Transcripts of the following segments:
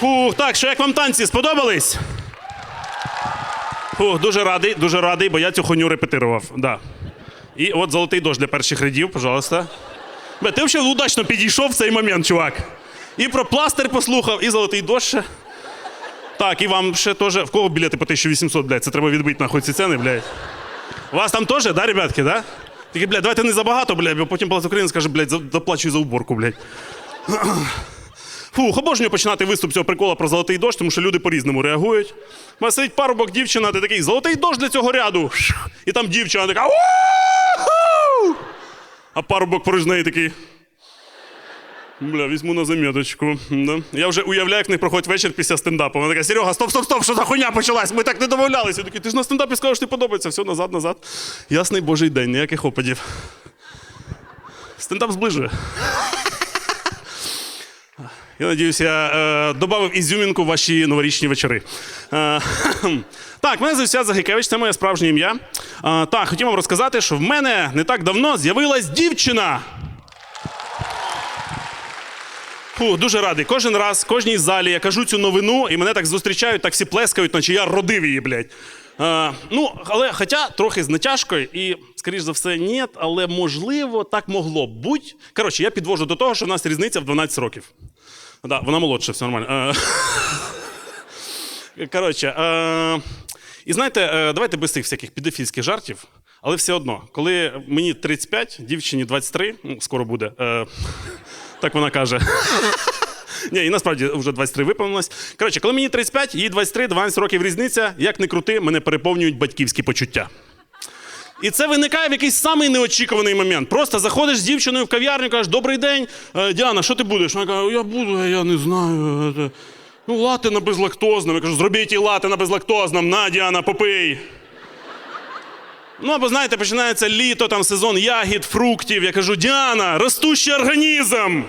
Фух, так, що як вам танці сподобались? Фух, дуже радий, дуже радий, бо я цю хуйню репетирував. Да. І от золотий дощ для перших рядів, пожалуйста. Бе, ти взагалі удачно підійшов в цей момент, чувак. І про пластир послухав, і золотий дощ. Так, і вам ще теж. В кого білети по 1800, блядь? Це треба відбити нахуй ці ціни, блядь. Вас там теж, да, ребятки, да? Тільки, блядь, давайте не забагато, блядь, бо потім Палац України скаже, блядь, за- доплачуй за уборку, блядь. Фух, обожнюю починати виступ цього прикола про золотий дощ, тому що люди по-різному реагують. У мене сидить парубок дівчина, ти такий золотий дощ для цього ряду. І там дівчина така. «У-ху!» А парубок поруч неї такий. Бля, візьму на заміточку. Да. Я вже уявляю, як них проходить вечір після стендапу. Вона така, Серега, стоп, стоп, стоп, що за хуйня почалась? Ми так не домовлялися. Я такий, ти ж на стендапі сказав, що тобі подобається. Все, назад, назад. Ясний божий день, ніяких опадів. Стендап зближує. Я надіюсь, я е, додав ізюмінку в ваші новорічні вечори. Е, так, мене звуть Свят Загикевич, це моє справжнє ім'я. Е, так, хотів вам розказати, що в мене не так давно з'явилась дівчина. Фу, дуже радий. Кожен раз, кожній залі я кажу цю новину, і мене так зустрічають, так всі плескають, наче я родив її, блядь. Е, ну, але хоча трохи з натяжкою, і, скоріш за все, ні, але можливо, так могло б бути. Коротше, я підвожу до того, що в нас різниця в 12 років. Да, вона молодша, все нормально. Е, Коротше, е, і знаєте, е, давайте без цих всяких підофільських жартів, але все одно, коли мені 35, дівчині 23, ну, скоро буде, е, так вона каже. Ні, і насправді вже 23 виповнилось. Коротше, коли мені 35, їй 23, 12 років різниця, як не крути, мене переповнюють батьківські почуття. І це виникає в якийсь самий неочікуваний момент. Просто заходиш з дівчиною в кав'ярню, кажеш, добрий день, Е, Діана, що ти будеш? Вона каже, я буду, я не знаю. е, Ну, лати на безлактозному. Я кажу, зробіть і лати на безлактозному, на, Діана, попий. Ну, або знаєте, починається літо, там сезон ягід, фруктів. Я кажу, Діана, ростущий організм.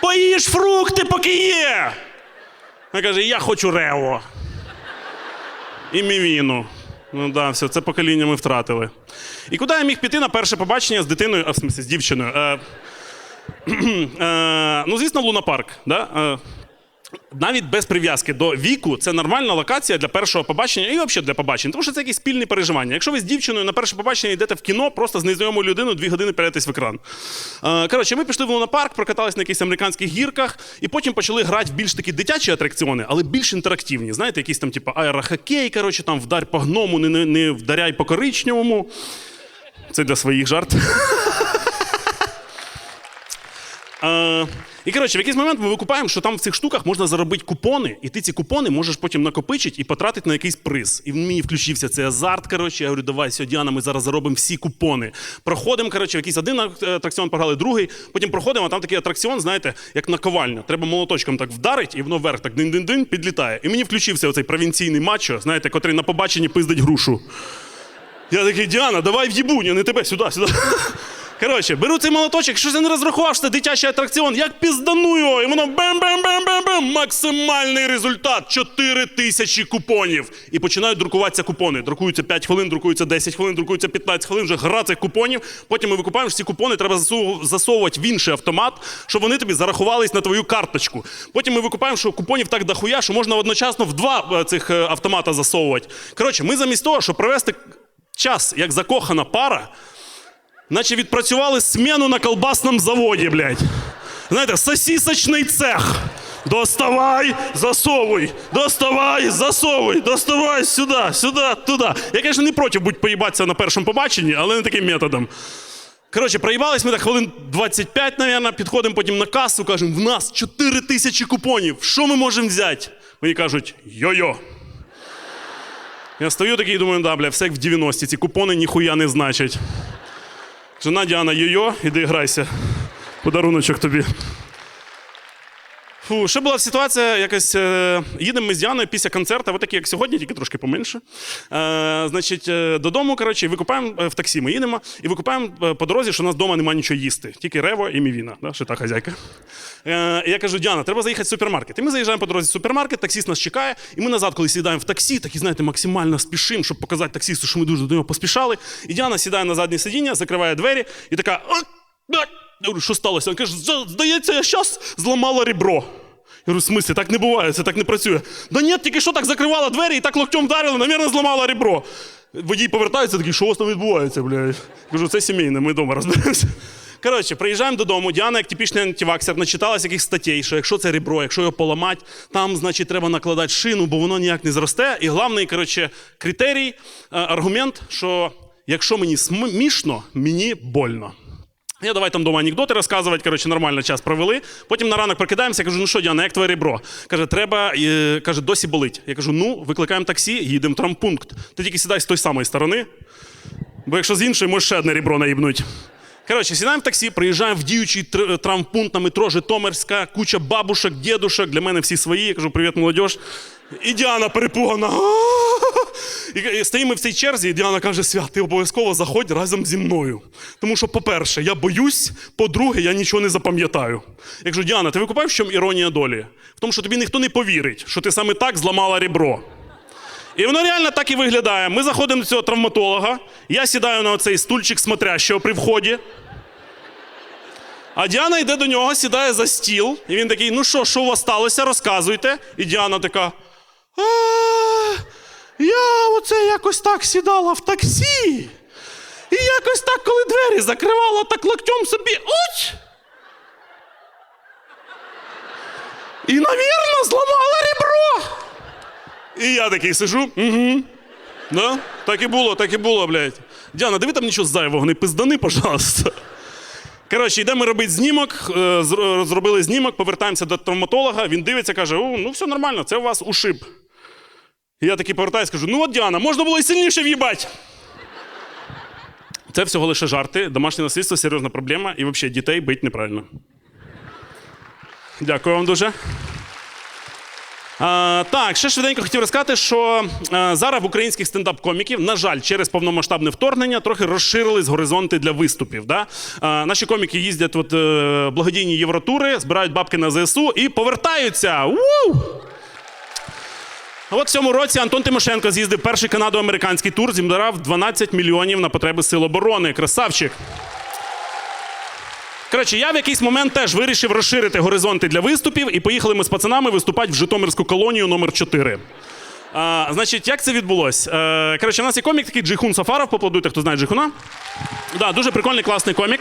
Поїж фрукти, поки є. Вона каже, я хочу рево. І мівіну. Ну да, все, це покоління ми втратили. І куди я міг піти на перше побачення з дитиною, а в смысле, з дівчиною? Е, е, ну, звісно, лунапарк. Да? Е, навіть без прив'язки до віку це нормальна локація для першого побачення і взагалі для побачення, тому що це якісь спільні переживання. Якщо ви з дівчиною на перше побачення йдете в кіно, просто з незнайомою людиною дві години пялитесь в екран. Е, коротше, ми пішли в лунапарк, прокатались на якихось американських гірках, і потім почали грати в більш такі дитячі атракціони, але більш інтерактивні. Знаєте, якісь там, типу, аерохокей, коротше, там вдарь по гному, не, не, не вдаряй по коричневому. Це для своїх жарт. І коротше, в якийсь момент ми викупаємо, що там в цих штуках можна заробити купони, і ти ці купони можеш потім накопичити і потратити на якийсь приз. І в мені включився цей азарт. Коротше, я говорю, давай, все, Діана, ми зараз заробимо всі купони. Проходимо, коротше, в якийсь один атракціон пограли, другий. Потім проходимо, а там такий атракціон, знаєте, як наковальня. Треба молоточком так вдарить, і воно вверх так дин-дин-дин підлітає. І мені включився оцей провінційний мачо, знаєте, котрий на побаченні пиздить грушу. Я такий, Діана, давай в'їбу, ні, не тебе, сюди, сюди. Коротше, беру цей молоточок, що я не розрахував, що це дитячий атракціон, як піздану його, і воно бем-бем-бем-бем-бем, максимальний результат 4 тисячі купонів. І починають друкуватися купони. Друкуються 5 хвилин, друкуються 10 хвилин, друкуються 15 хвилин, вже гра цих купонів. Потім ми викупаємо, що ці купони треба засовувати в інший автомат, щоб вони тобі зарахувались на твою карточку. Потім ми викупаємо, що купонів так дохуя, що можна одночасно в два е, цих е, автомата засовувати. Коротше, ми замість того, щоб провести час як закохана пара, наче відпрацювали смену на колбасному заводі, блядь. Знаєте, сосісочний цех. Доставай, засовуй, доставай, засовуй, доставай сюди, сюди, туди. Я, звісно, не проти будь поїбатися на першому побаченні, але не таким методом. Коротше, проїбались ми так хвилин 25, мабуть, підходимо потім на касу, кажемо, в нас 4 тисячі купонів. Що ми можемо взяти? Мені кажуть, йо-йо. Я стою такий і думаю, да, бля, все як в 90-ті, ці купони ніхуя не значать. Жена Діана, йо-йо, іди грайся. Подаруночок тобі. Фу, ще була ситуація, якось е, їдемо ми з Діаною після концерту, от такі, як сьогодні, тільки трошки поменше. Е, значить, е, додому, коротше, і викупаємо е, в таксі. Ми їдемо і викупаємо е, по дорозі, що у нас вдома немає нічого їсти. Тільки рево і мівіна, да, ще та хазяйка. Е, і я кажу, Діана, треба заїхати в супермаркет. І ми заїжджаємо по дорозі в супермаркет, таксіст нас чекає, і ми назад, коли сідаємо в таксі, такі, знаєте, максимально спішимо, щоб показати таксисту, що ми дуже до нього поспішали. І Діана сідає на заднє сидіння, закриває двері і така. Я говорю, що сталося? Він каже, здається, я щас зламала ребро. Я говорю, в смислі, так не буває, це так не працює. Да ні, тільки що так закривала двері і так локтем вдарила, навірно, зламала ребро. Водій повертається, такий, що у вас там відбувається, блядь? Кажу, це сімейне, ми вдома розберемося. Коротше, приїжджаємо додому. Діана, як типічний антиваксер, начиталась якихось статей, що якщо це ребро, якщо його поламати, там, значить, треба накладати шину, бо воно ніяк не зросте. І головний, коротше, критерій, е, аргумент, що якщо мені смішно, мені больно. Я давай там дома анекдоти розказувати, коротше, нормально час провели. Потім на ранок прокидаємося, кажу, ну що, Діана, як твоє ребро? Каже, треба, е, каже, досі болить. Я кажу, ну, викликаємо таксі, їдемо в травмпункт. Ти тільки сідай з тої самої сторони, бо якщо з іншої, можеш ще одне ребро наїбнуть. Коротше, сідаємо в таксі, приїжджаємо в діючий травмпункт на метро Житомирська, куча бабушек, дідушек, для мене всі свої. Я кажу, привіт, молодь. І Діана перепугана. І, і стоїмо в цій черзі, і Діана каже: Свят, ти обов'язково заходь разом зі мною. Тому що, по-перше, я боюсь, по-друге, я нічого не запам'ятаю. Я кажу, Діана, ти викупаєш, в чому іронія долі? В тому, що тобі ніхто не повірить, що ти саме так зламала ребро. І воно реально так і виглядає. Ми заходимо до цього травматолога, я сідаю на оцей стульчик смотрящого при вході. А Діана йде до нього, сідає за стіл, і він такий: ну що, що у вас сталося, розказуйте. І Діана така. А, я оце якось так сідала в таксі. І якось так, коли двері закривала, так локтем собі. Уч! І, навірно, зламала ребро. І я такий сижу. Угу. Да? Так і було, так і було, блядь. Діана, диви там нічого зайвого, не пиздани, пожалуйста. Коротше, йдемо робити знімок, е, зробили знімок, повертаємося до травматолога. Він дивиться, каже: ну все нормально, це у вас ушиб. І я такий повертаюсь, кажу: ну от Діана, можна було і сильніше в'їбать. Це всього лише жарти. Домашнє насильство серйозна проблема, і взагалі дітей бить неправильно. Дякую вам дуже. А, так, ще швиденько хотів розказати, що а, зараз в українських стендап-коміків, на жаль, через повномасштабне вторгнення трохи розширились горизонти для виступів. Да? А, наші коміки їздять от, е, благодійні євротури, збирають бабки на ЗСУ і повертаються. От в цьому році Антон Тимошенко з'їздив перший канадо-американський тур, зібрав 12 мільйонів на потреби Сил оборони. Красавчик. Коротше, я в якийсь момент теж вирішив розширити горизонти для виступів, і поїхали ми з пацанами виступати в Житомирську колонію номер 4 А, значить, як це відбулося? Е, коротше, у нас є комік такий Джейхун Сафаров, поплодуйте, хто знає Джейхуна. Да, дуже прикольний, класний комік.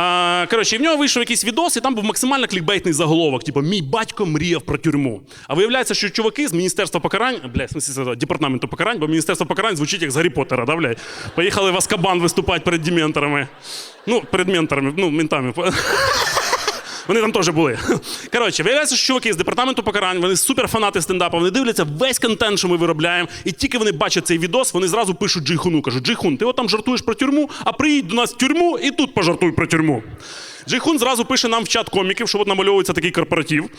А, коротше, і в нього вийшов якийсь відос, і там був максимально клікбейтний заголовок. Типу, мій батько мріяв про тюрму. А виявляється, що чуваки з Міністерства покарань, бля, в смысле, департаменту покарань, бо Міністерство покарань звучить як з Гаррі Поттера, да, бля? Поїхали в Аскабан виступати перед дементорами. Ну, перед менторами, ну, ментами. Вони там теж були. Коротше, виявляється, що чуваки з департаменту покарань, вони суперфанати стендапу, вони дивляться весь контент, що ми виробляємо. І тільки вони бачать цей відос, вони зразу пишуть Джейхуну. Кажуть, Джейхун, ти от там жартуєш про тюрму, а приїдь до нас в тюрму і тут пожартуй про тюрму. Джейхун зразу пише нам в чат коміків, що от намальовується такий корпоратив.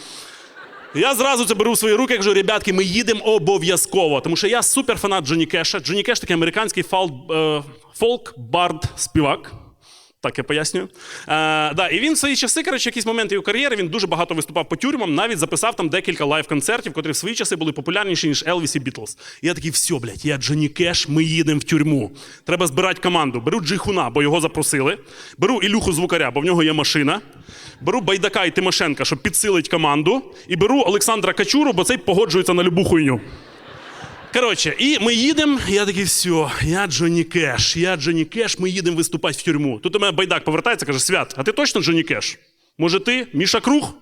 Я зразу це беру в свої руки кажу, ребятки, ми їдемо обов'язково. Тому що я суперфанат Джоні Кеша. Джоні Кеш такий американський е, фолк-бард співак. Так, я пояснюю. Е, да, і він в свої часи, коротше, якісь моменти його кар'єри, він дуже багато виступав по тюрмам, навіть записав там декілька лайв-концертів, котрі в свої часи були популярніші, ніж Елвіс і Бітлз. І я такий, все, блядь, я Джоні Кеш, ми їдемо в тюрму. Треба збирати команду. Беру Джейхуна, бо його запросили. Беру Ілюху звукаря, бо в нього є машина. Беру Байдака і Тимошенка, щоб підсилить команду. І беру Олександра Качуру, бо цей погоджується на любу хуйню. Коротше, і ми їдемо, я такий, все, я Джонні Кеш, я Джонні Кеш, ми їдемо виступати в тюрму. Тут у мене байдак повертається, каже: Свят, а ти точно Джонні Кеш? Може, ти Міша Круг?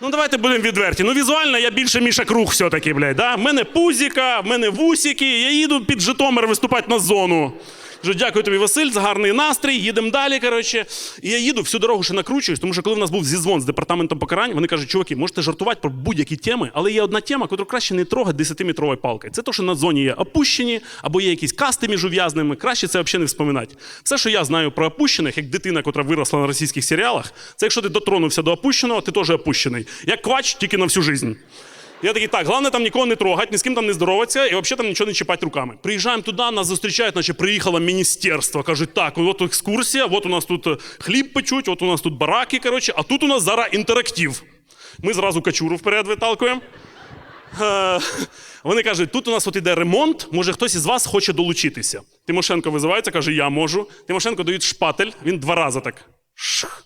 Ну, давайте будемо відверті. Ну, візуально я більше Міша Круг все-таки, блядь. Да? В мене пузіка, в мене вусіки, я їду під Житомир виступати на зону. Кажу, дякую тобі, Василь, за гарний настрій, їдемо далі. Коротше. І я їду всю дорогу ще накручуюсь, тому що коли в нас був зізвон з департаментом покарань, вони кажуть, чуваки, можете жартувати про будь-які теми, але є одна тема, яку краще не трогати 10-метровою палкою. Це те, що на зоні є опущені, або є якісь касти між ув'язними. Краще це взагалі не вспоминати. Все, що я знаю про опущених, як дитина, яка виросла на російських серіалах, це якщо ти дотронувся до опущеного, ти теж опущений. Як квач, тільки на всю жизнь. Я такий, так, головне там нікого не трогати, ні з ким там не здороватися і взагалі там нічого не чіпати руками. Приїжджаємо туди, нас зустрічають, наче приїхало міністерство. Кажуть, так, от екскурсія, от у нас тут е, хліб печуть, от у нас тут бараки, коротше, а тут у нас зараз інтерактив. Ми зразу качуру вперед виталкуємо. Е, Вони кажуть, тут у нас от іде ремонт, може хтось із вас хоче долучитися. Тимошенко визивається, каже, я можу. Тимошенко дають шпатель, він два рази так. Шх,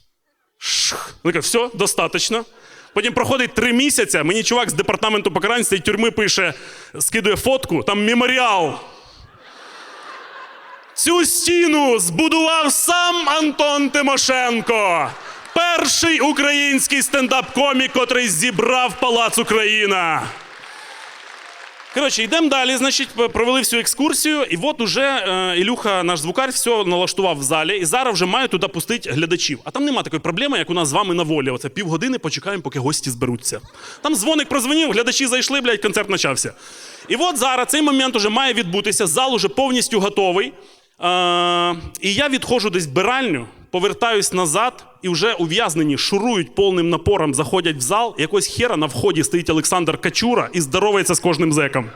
Шх. Він каже, все, достатньо. Потім проходить три місяці, мені чувак з департаменту покарань з цієї тюрми пише, скидує фотку, там меморіал. Цю стіну збудував сам Антон Тимошенко. Перший український стендап-комік, котрий зібрав Палац Україна. Коротше, йдемо далі. Значить, провели всю екскурсію, і от уже е, Ілюха, наш звукар, все налаштував в залі, і зараз вже має туди пустити глядачів. А там нема такої проблеми, як у нас з вами на волі. Оце півгодини почекаємо, поки гості зберуться. Там дзвоник прозвонив, глядачі зайшли, блядь, концерт почався. І от зараз цей момент уже має відбутися, зал уже повністю готовий. Е, і я відходжу десь в биральню, повертаюсь назад, і вже ув'язнені шурують повним напором, заходять в зал. і Якось хера на вході стоїть Олександр Качура і здоровається з кожним зеком.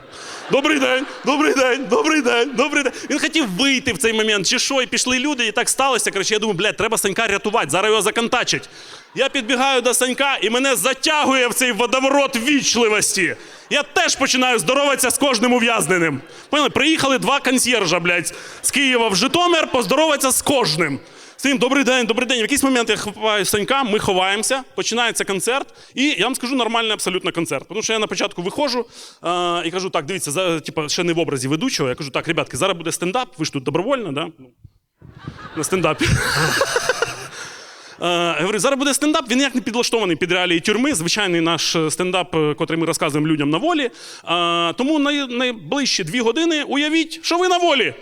Добрий день, добрий день, добрий день, добрий день. Він хотів вийти в цей момент, чи що, і пішли люди, і так сталося. Коротше, я думаю, блядь, треба Санька рятувати, зараз його законтачать. Я підбігаю до Санька, і мене затягує в цей водоворот вічливості. Я теж починаю здороватися з кожним ув'язненим. Поняли? Приїхали два консьєржа, блядь, з Києва в Житомир, поздороватися з кожним. Стоїм, добрий день, добрий день. В якийсь момент я хапаю Санька, ми ховаємося, починається концерт, і я вам скажу нормальний абсолютно концерт. Тому що я на початку виходжу е, і кажу, так, дивіться, за, типа, ще не в образі ведучого. Я кажу, так, ребятки, зараз буде стендап, ви ж тут добровольно, да? Ну, на стендапі. Е, Я говорю, зараз буде стендап, він ніяк не підлаштований під реалії тюрми. Звичайний наш стендап, е, котрий ми розказуємо людям на волі. Е, Тому найближчі дві години уявіть, що ви на волі.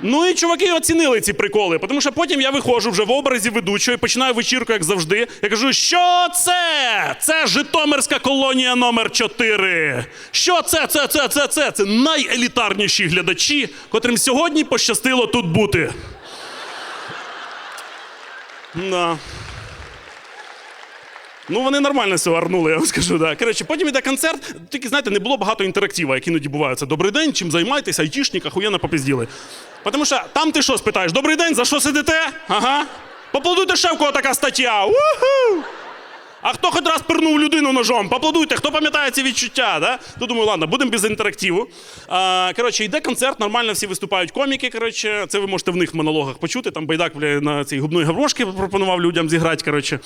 Ну і чуваки оцінили ці приколи, тому що потім я виходжу вже в образі ведучого і починаю вечірку, як завжди. Я кажу, що це? Це Житомирська колонія номер 4 Що це? Це, це, це, це? Це найелітарніші глядачі, котрим сьогодні пощастило тут бути. Да. Ну, вони нормально все арнули, я вам скажу. Да. Коротше, потім іде концерт. Тільки, знаєте, не було багато інтерактива, як іноді буває. Добрий день, чим займаєтесь, айтішник, ахуєнно попизділи. Тому що там ти що спитаєш? Добрий день, за що сидите? Ага. Поплодуйте ще в кого така стаття. Уху! А хто хоч раз пирнув людину ножом? Поплодуйте, хто пам'ятає ці відчуття? Да? То думаю, ладно, будемо без інтерактиву. А, коротше, йде концерт, нормально всі виступають коміки. Коротше, це ви можете в них в монологах почути. Там байдак бля, на цій губної гаврошки пропонував людям зіграти. Коротше.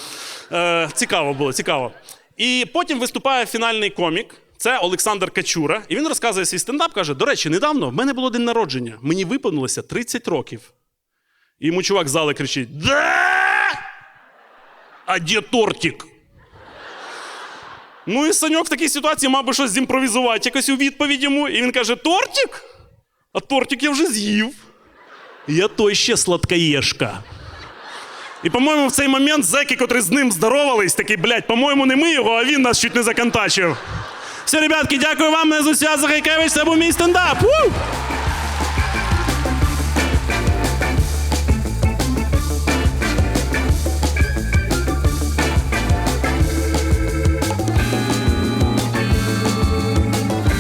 Е, цікаво було, цікаво. І потім виступає фінальний комік. Це Олександр Качура. І він розказує свій стендап, каже: до речі, недавно в мене було день народження. Мені виповнилося 30 років. І йому чувак з зали кричить: Да! А де тортик? Ну і Саньок в такій ситуації мав би щось зімпровізувати, якось у відповідь йому. І він каже: Тортик? А тортик я вже з'їв. Я той ще сладкоєшка. І, по-моєму, в цей момент зеки, котрі з ним здоровались, такі, блядь, по-моєму, не ми його, а він нас чуть не законтачив. Все, ребятки, дякую вам. Мене звуть Захайкевич, це був мій стендап. У!